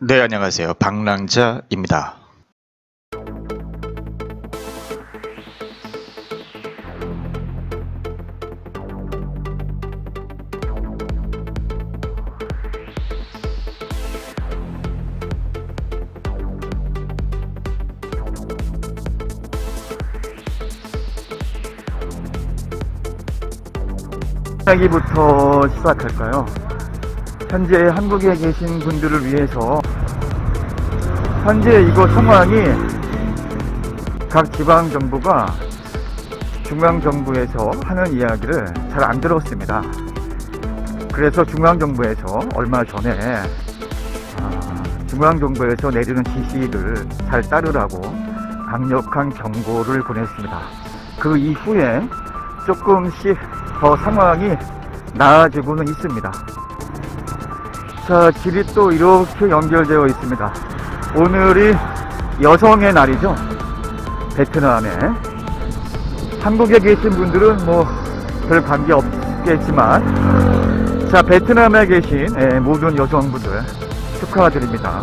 네, 안녕하세요. 방랑자입니다. 이야기부터 시작할까요? 현재 한국에 계신 분들을 위해서 현재 이곳 상황이 각 지방 정부가 중앙 정부에서 하는 이야기를 잘 안 들었습니다. 그래서 중앙 정부에서 얼마 전에 아, 중앙 정부에서 내리는 지시를 잘 따르라고 강력한 경고를 보냈습니다. 그 이후에 조금씩 더 상황이 나아지고는 있습니다. 자, 길이 또 이렇게 연결되어 있습니다. 오늘이 여성의 날이죠. 베트남에. 한국에 계신 분들은 뭐 별 관계 없겠지만, 자, 베트남에 계신 예, 모든 여성분들 축하드립니다.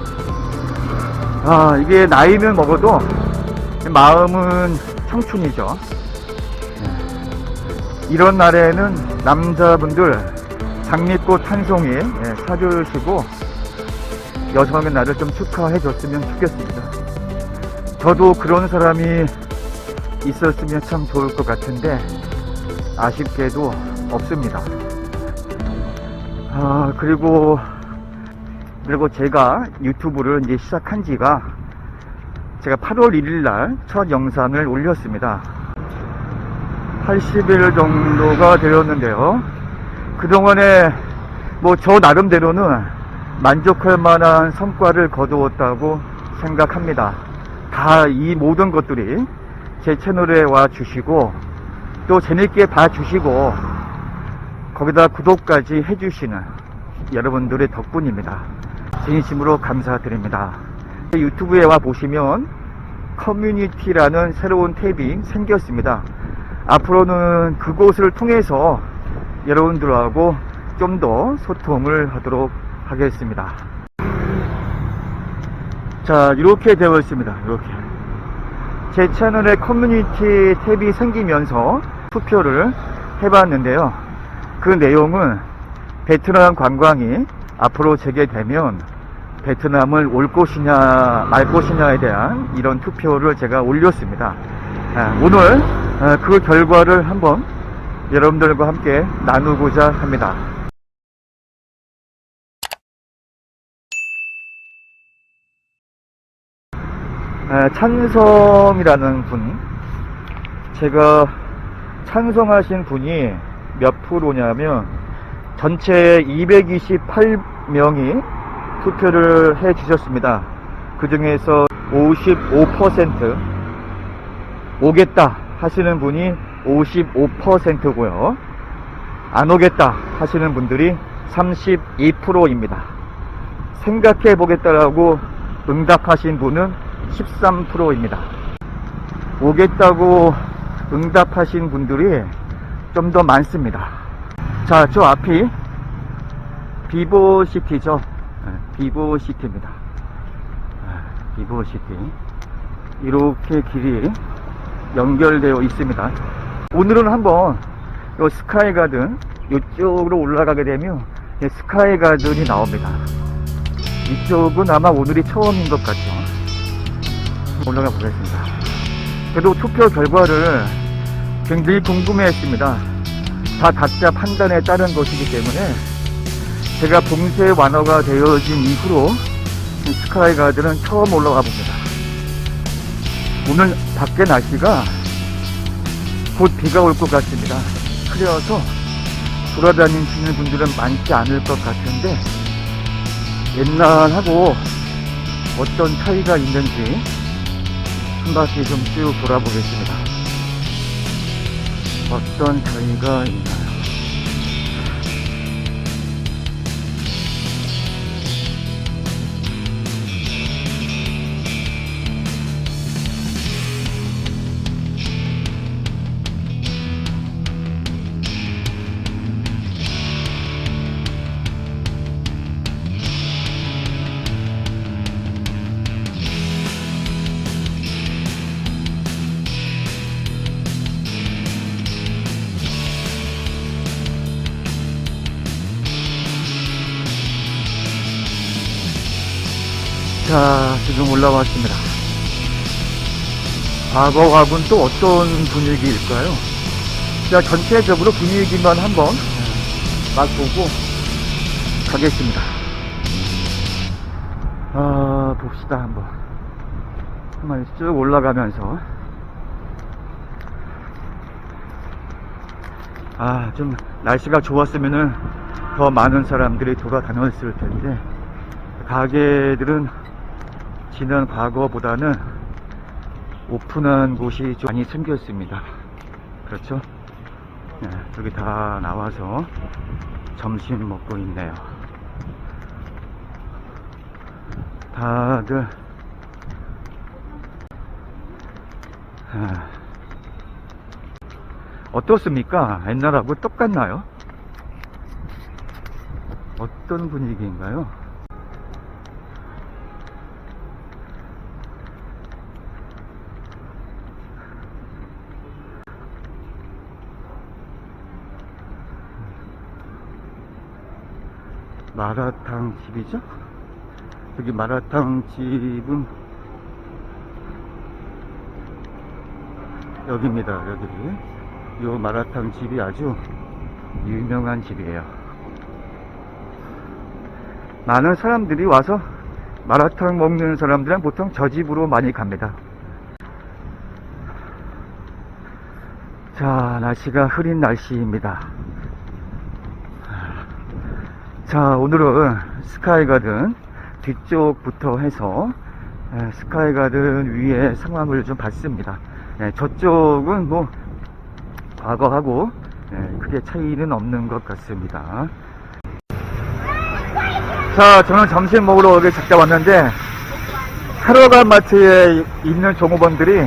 아, 이게 나이는 먹어도 마음은 청춘이죠. 이런 날에는 남자분들 장미꽃 한 송이 예, 사주시고 여성의 날을 좀 축하해 줬으면 좋겠습니다. 저도 그런 사람이 있었으면 참 좋을 것 같은데 아쉽게도 없습니다. 아 그리고 그리고 제가 유튜브를 이제 시작한 지가 제가 8월 1일 날 첫 영상을 올렸습니다. 80일 정도가 되었는데요. 그동안에 뭐 저 나름대로는 만족할 만한 성과를 거두었다고 생각합니다. 다 이 모든 것들이 제 채널에 와 주시고 또 재밌게 봐 주시고 거기다 구독까지 해주시는 여러분들의 덕분입니다. 진심으로 감사드립니다. 유튜브에 와 보시면 커뮤니티라는 새로운 탭이 생겼습니다. 앞으로는 그곳을 통해서 여러분들하고 좀 더 소통을 하도록 하겠습니다. 자, 이렇게 되어 있습니다. 이렇게. 제 채널에 커뮤니티 탭이 생기면서 투표를 해봤는데요. 그 내용은 베트남 관광이 앞으로 재개되면 베트남을 올 것이냐 말 것이냐에 대한 이런 투표를 제가 올렸습니다. 아, 오늘 아, 그 결과를 한번 여러분들과 함께 나누고자 합니다. 아, 찬성이라는 분, 제가 찬성하신 분이 몇 프로냐면 전체 228명이 투표를 해 주셨습니다. 그 중에서 55% 오겠다 하시는 분이 55%고요. 안 오겠다 하시는 분들이 32%입니다. 생각해 보겠다라고 응답하신 분은 13%입니다. 오겠다고 응답하신 분들이 좀 더 많습니다. 자, 저 앞이 비보시티죠. 네, 비보시티입니다. 네, 비보시티. 이렇게 길이 연결되어 있습니다. 오늘은 한번 요 스카이 가든 이쪽으로 올라가게 되면 이 스카이 가든이 나옵니다. 이쪽은 아마 오늘이 처음인 것 같죠. 올라가 보겠습니다. 그래도 투표 결과를 굉장히 궁금해했습니다. 다 각자 판단에 따른 것이기 때문에 제가 봉쇄 완화가 되어진 이후로 이 스카이 가든은 처음 올라가 봅니다. 오늘 밖에 날씨가 곧 비가 올 것 같습니다. 그래서 돌아다니시는 분들은 많지 않을 것 같은데 옛날하고 어떤 차이가 있는지 한 바퀴 좀 쭉 돌아보겠습니다. 어떤 차이가 있나 자, 지금 올라왔습니다. 과거하고는 또 어떤 분위기일까요? 자, 전체적으로 분위기만 한번 맛보고 가겠습니다. 아, 봅시다, 한번. 한번 쭉 올라가면서. 아, 좀 날씨가 좋았으면은 더 많은 사람들이 돌아다녔을 텐데, 가게들은 지난 과거보다는 오픈한 곳이 좀 많이 생겼습니다. 그렇죠? 네, 여기 다 나와서 점심 먹고 있네요. 다들 아, 어떻습니까? 옛날하고 똑같나요? 어떤 분위기인가요? 마라탕 집이죠? 여기 마라탕 집은 여기입니다 여기. 이 마라탕 집이 아주 유명한 집이에요. 많은 사람들이 와서 마라탕 먹는 사람들은 보통 저 집으로 많이 갑니다. 자 날씨가 흐린 날씨입니다 자 오늘은 스카이가든 뒤쪽부터 해서 에, 스카이가든 위의 상황을 좀 봤습니다 예, 저쪽은 뭐 과거하고 예, 크게 차이는 없는 것 같습니다 자 저는 점심 먹으러 여기 잠깐 왔는데 하러가 마트에 있는 종업원들이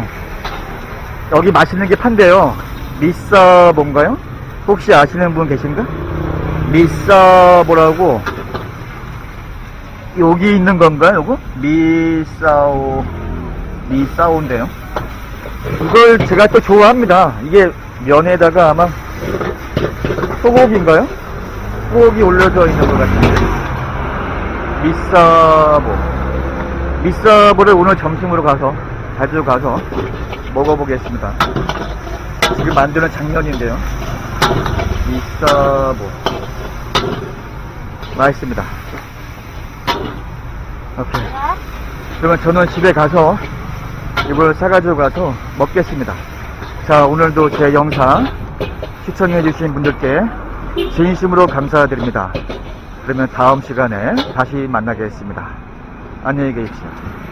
여기 맛있는 게 판대요 미싸 뭔가요? 혹시 아시는 분 계신가? 미싸보라고 여기 있는 건가요, 요거? 미싸오 미싸오인데요. 이걸 제가 또 좋아합니다. 이게 면에다가 아마 소고기인가요? 소고기 올려져 있는 것 같은데. 미싸보. 미싸보를 오늘 점심으로 가서 자주 가서 먹어보겠습니다. 지금 만드는 장면인데요. 미싸보. 맛있습니다. 오케이. 그러면 저는 집에 가서 이걸 사가지고 가서 먹겠습니다. 자, 오늘도 제 영상 시청해주신 분들께 진심으로 감사드립니다. 그러면 다음 시간에 다시 만나겠습니다. 안녕히 계십시오.